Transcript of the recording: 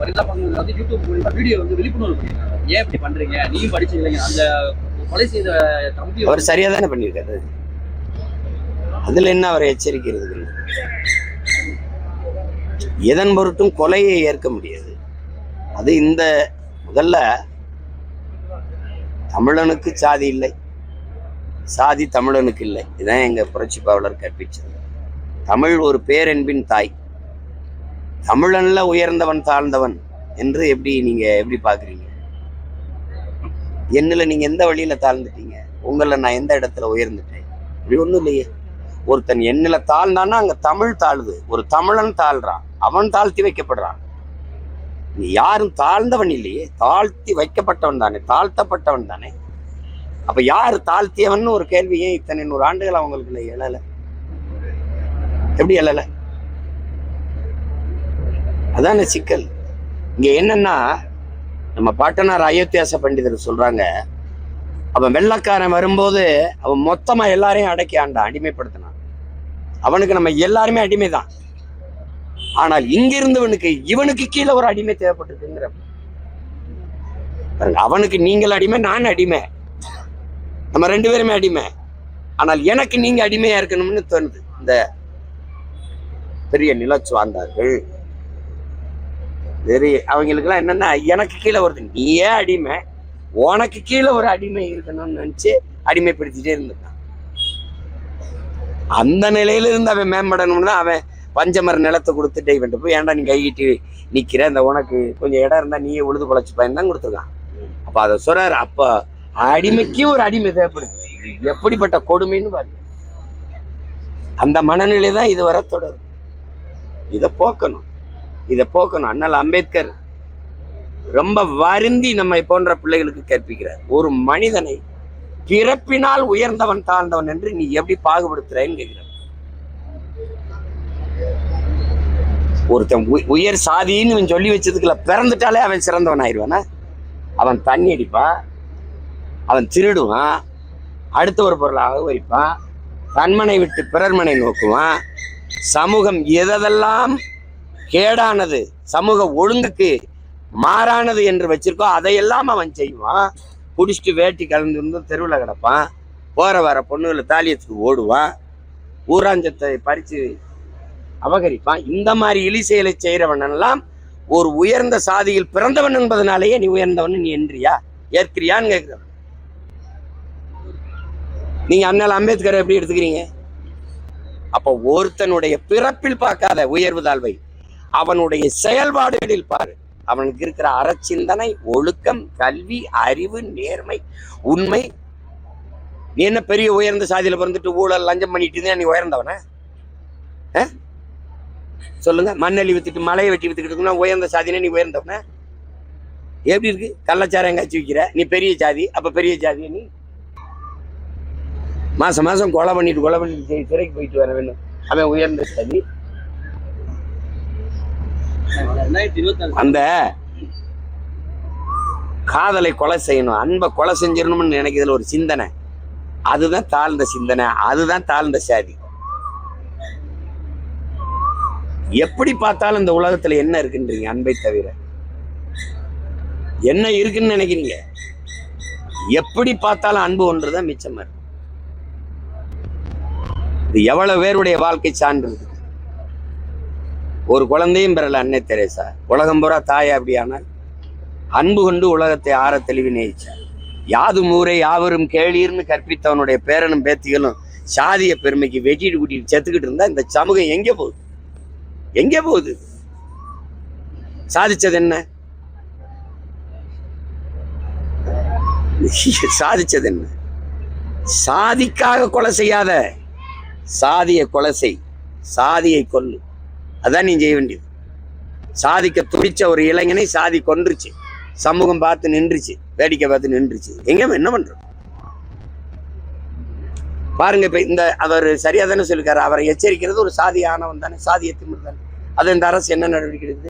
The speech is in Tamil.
பரிதாபங்கள் வந்து யூடியூப் மூலியமா வீடியோ வந்து விழிப்புணர்வு பண்ணிருக்காங்க ஏன் இப்படி பண்றீங்க? நீயும் படிச்சீங்க அந்த கொலை செய்த தம்பி அவர் சரியா தானே பண்ணியிருக்காரு? அதுல என்ன அவரை எச்சரிக்கிறது? எதன் பொருட்டும் கொலையை ஏற்க முடியாது. அது இந்த முதல்ல தமிழனுக்கு சாதி இல்லை. சாதி தமிழனுக்கு இல்லை. இதுதான் எங்க புரட்சி பாவலர் கற்பிச்சது. தமிழ் ஒரு பேரன்பின் தாய். தமிழன்ல உயர்ந்தவன் தாழ்ந்தவன் என்று எப்படி நீங்க எப்படி பாக்குறீங்க? என்னில் நீங்க எந்த வழியில தாழ்ந்துட்டீங்க? உங்களை நான் எந்த இடத்துல உயர்ந்துட்டேன்? இப்படி ஒன்றும் இல்லையே. ஒருத்தன் என்னில் தாழ்ந்தான்னா அங்க தமிழ் தாழ்வு ஒரு தமிழன் தாழ்றான். அவன் தாழ்த்தி வைக்கப்படுறான். நீ யாரும் தாழ்ந்தவன் இல்லையே. தாழ்த்தி வைக்கப்பட்டவன் தானே. தாழ்த்தப்பட்டவன் தானே. அப்ப யார் தாழ்த்தியவன் ஒரு கேள்வி ஏன் இத்தனை நூறு ஆண்டுகள் அவங்களுக்கு எழலை. எப்படி எழலை? அதான சிக்கல். இங்க என்னன்னா நம்ம பாட்டனார் அயோத்தியாச பண்டிதர் சொல்றாங்க அவன் வெள்ளக்காரன் வரும்போது அவன் மொத்தமா எல்லாரையும் அடக்கி ஆண்டான் அடிமைப்படுத்தினான். அவனுக்கு நம்ம எல்லாருமே அடிமைதான். ஆனால் இங்கிருந்தவனுக்கு இவனுக்கு கீழே ஒரு அடிமை தேவைப்பட்டிருக்குங்கிற அவனுக்கு நீங்கள் அடிமை நான் அடிமை. நம்ம ரெண்டு பேருமே அடிமை. ஆனால் எனக்கு நீங்க அடிமையா இருக்கணும்னு தோணுது. இந்த பெரிய நிலச்சுவாந்தார்கள். சரி அவங்களுக்குலாம் என்னன்னா எனக்கு கீழே வருது நீயே அடிமை. உனக்கு கீழே ஒரு அடிமை இருக்கணும்னு நினைச்சு அடிமைப்படுத்திட்டே இருந்துட்டான். அந்த நிலையில இருந்து அவன் மேம்படணும்னு அவன் பஞ்சமர நிலத்தை கொடுத்துட்டு இவன்ட்டு போய் ஏன்டா நீ கையிட்டு நிற்கிற இந்த உனக்கு கொஞ்சம் இடம் இருந்தா நீயே உழுது குழைச்சு பயன் தான் கொடுத்துருக்கான். அப்போ அதை சொல்கிறார் அப்ப அடிமைக்கு ஒரு அடிமை தேவைப்படுது. எப்படிப்பட்ட கொடுமைன்னு பாருங்க. அந்த மனநிலை தான் இதுவரை தொடரும். இதை போக்கணும். இதை போக்கணும். அண்ணல் அம்பேத்கர் ரொம்ப வருந்தி நம்மை போன்ற பிள்ளைகளுக்கு கற்பிக்கிறார் ஒரு மனிதனை பிறப்பினால் உயர்ந்தவன் தாழ்ந்தவன் என்று நீ எப்படி பாகுபடுத்துறேன்னு கேட்கிறார். ஒருத்தன் உயர் சாதின்னு இவன் சொல்லி வச்சதுக்குள்ள பிறந்துட்டாலே அவன் சிறந்தவன் ஆயிடுவானா? அவன் தண்ணி அடிப்பான் அவன் திருடுவான் அடுத்த ஒரு பொருளை அகவரிப்பான் தன்மனை விட்டு பிறர்மனை நோக்குவான் சமூகம் எதெல்லாம் கேடானது சமூக ஒழுங்குக்கு மாறானது என்று வச்சிருக்கோ அதையெல்லாம் அவன் செய்வான். குடிச்சிட்டு வேட்டி கலந்து இருந்து தெருவில் கிடப்பான். போகிற வர பொண்ணுகளை தாலியத்துக்கு ஓடுவான். ஊராஞ்சத்தை பறித்து அபகரிப்பான். இந்த மாதிரி இழி செயலை செய்கிறவனெல்லாம் ஒரு உயர்ந்த சாதியில் பிறந்தவன் என்பதனாலேயே நீ உயர்ந்தவன் நீ என்றியா? ஏற்கிறியான்னு கேட்கிறவன். நீங்க அண்ணல் அம்பேத்கரை எப்படி எடுத்துக்கிறீங்க? அப்ப ஒருத்தனுடைய பிறப்பில் பார்க்காத உயர்வு தாழ்வை. அவனுடைய செயல்பாடுகளில் பாரு. அவனுக்கு இருக்கிற அறச்சிந்தனை ஒழுக்கம் கல்வி அறிவு நேர்மை உண்மை. நீ என்ன பெரிய உயர்ந்த சாதியில பிறந்துட்டு ஊழல் லஞ்சம் பண்ணிட்டு இருந்தா நீ உயர்ந்தவன? சொல்லுங்க. மண்ணலி வித்துட்டு மலையை வெட்டி வித்துக்கிட்டு இருக்கா உயர்ந்த சாதினே நீ உயர்ந்தவன? எப்படி இருக்கு? கள்ளச்சாரம் எங்காச்சும் விற்கிற நீ பெரிய ஜாதி அப்ப பெரிய ஜாதி நீ? மாசம் மாசம் கொலை பண்ணிட்டு கொலை பண்ணிட்டு சிறைக்கு போயிட்டு வர வேணும். அவன் உயர்ந்த சாதி. அந்த காதலை கொலை செய்யணும் அன்பை கொலை செஞ்சிடணும்னு நினைக்கிறதுல ஒரு சிந்தனை. அதுதான் தாழ்ந்த சிந்தனை அதுதான் தாழ்ந்த சாதி. எப்படி பார்த்தாலும் இந்த உலகத்துல என்ன இருக்குன்றீங்க அன்பை தவிர? என்ன இருக்குன்னு நினைக்கிறீங்க? எப்படி பார்த்தாலும் அன்பு ஒன்றுதான் மிச்சமா இருக்கு. இது எவ்வளவு பேருடைய வாழ்க்கை சான்று? ஒரு குழந்தையும் பெறல அன்னை தெரேசா. உலகம் பூரா தாய் அப்படியானால் அன்பு கொண்டு உலகத்தை ஆற தெளிவு நேயிச்சார். யாதும் ஊரை யாவரும் கேளீர்னு கற்பித்தவனுடைய பேரனும் பேத்திகளும் சாதிய பெருமைக்கு வெட்டிட்டு கூட்டிட்டு செத்துக்கிட்டு இருந்தா இந்த சமூகம் எங்கே போகுது? எங்கே போகுது? சாதிச்சது என்ன? சாதிச்சது என்ன? சாதிக்காக கொலை செய்யாத சாதியை கொலை செய் சாதியை கொல்லு. அதான் நீ செய்ய வேண்டியது. சாதிக்க துடிச்ச ஒரு இளைஞனை சாதி கொன்றுச்சு. சமூகம் பார்த்து நின்றுச்சு வேடிக்கை பார்த்து நின்றுச்சு. எங்க என்ன பண்றோம் பாருங்க இப்ப இந்த அவர் சரியா தானே சொல்லிருக்காரு. அவரை எச்சரிக்கிறது ஒரு சாதி ஆனவன் தானே சாதிய திமிர் தானே அது இந்த அரசு என்ன நடவடிக்கை எடுக்குது?